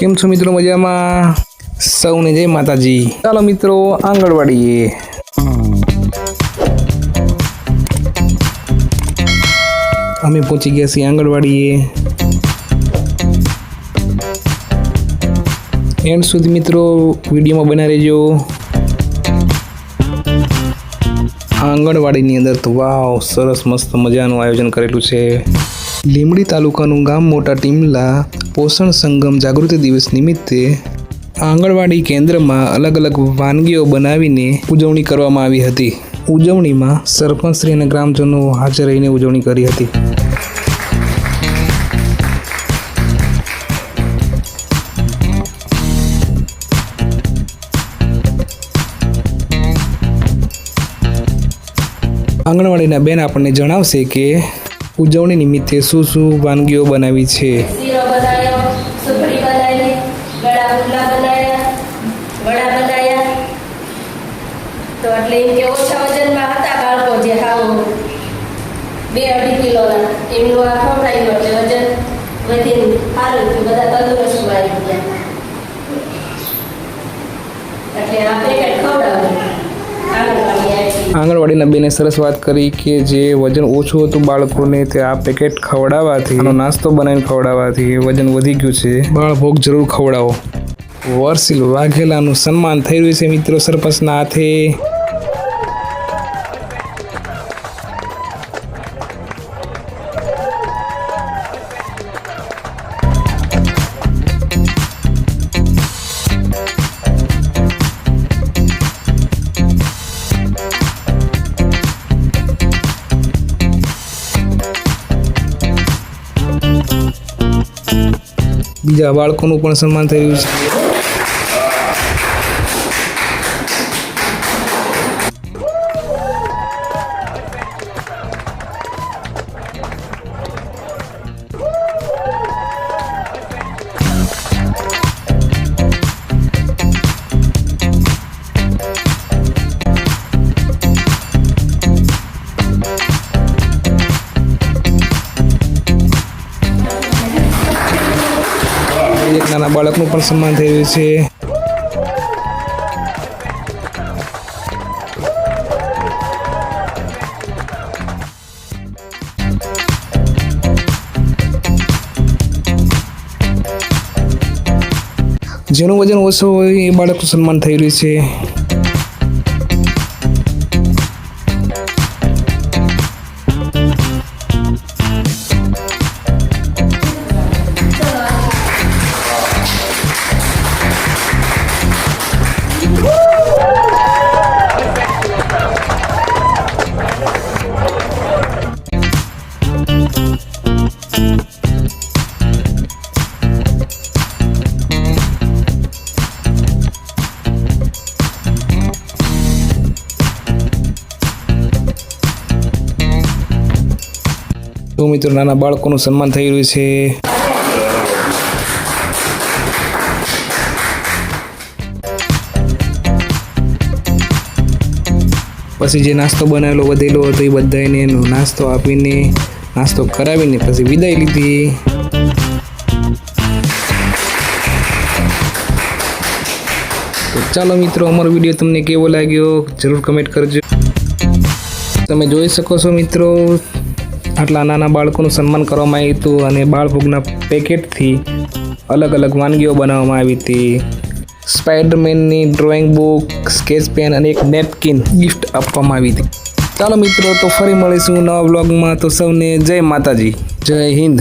કેમ છો મિત્રો મજામાં? સૌને જય માતાજી. ચાલો મિત્રો આંગણવાડીએ અમે પહોંચી ગયા છીએ આંગણવાડીએ એન્ડ સુધી મિત્રો, વિડીયોમાં બના રહેજો. આંગણવાડીની અંદર તો વાવ, સરસ મસ્ત મજાનું આયોજન કરેલું છે. લીંબડી તાલુકાનું ગામ મોટા ટીમલા પોષણ સંગમ જાગૃતિ દિવસ નિમિત્તે આંગણવાડી કેન્દ્રમાં અલગ અલગ વાનગીઓ બનાવીને ઉજવણી કરવામાં આવી હતી. ઉજવણીમાં સરપંચશ્રી અને ગ્રામજનો હાજર રહીને ઉજવણી કરી હતી. આંગણવાડીના બેન આપણને જણાવશે કે ઉજવણી નિમિત્તે શું શું વાનગીઓ બનાવી છે? એટલે ઓછા વજનમાં હતા બાળકો જે હાવ બે અઢી કિલોના. એમનું આ ખવડાવ્યું એટલે વજન વધીને સારું થયું. બધા તંદુરસ્ત ગયા. એટલે આ પેકેટ આંગણવાડીના બેને સરસ વાત કરી કે જે વજન ઓછું હતું બાળકોને તે આ પેકેટ ખવડાવવાથી, આનો નાસ્તો બનાવીને ખવડાવવાથી વજન વધી ગયું છે. બાળભોગ જરૂર ખવડાવો. વર્ષિલ વાઘેલાનું સન્માન થઈ રહ્યું છે મિત્રો સરપંચના હાથે. બીજા બાળકોનું પણ સન્માન થઈ રહ્યું છે. એક નાના બાળકનું પણ સન્માન થઈ રહ્યું છે. જેનું વજન ઓછું હોય એ બાળકનું સન્માન થઈ રહ્યું છે. તો મિત્રો નાના બાળકોનું સન્માન થઈ રહ્યું છે. પછી જે નાસ્તો બનાવેલો, વધેલો હતો, એ બધાને નાસ્તો આપીને, નાસ્તો કરાવીને પછી વિદાય લીધી. તો ચાલો મિત્રો, અમારો વીડિયો તમને કેવો લાગ્યો, જરૂર કમેન્ટ કરજો. તમે જોઈ શકો છો મિત્રો આટલા નાના બાળકોનું સન્માન કરવામાં આવ્યું હતું અને બાળભોગના પેકેટથી અલગ અલગ વાનગીઓ બનાવવામાં આવી હતી. સ્પાઈડરમેનની ડ્રોઈંગ બુક, સ્કેચ પેન અને એક નેપકિન ગિફ્ટ આપવામાં આવી હતી. ચાલો મિત્રો, તો ફરી મળીશું નવા બ્લોગમાં તો સૌને જય માતાજી. જય હિન્દ.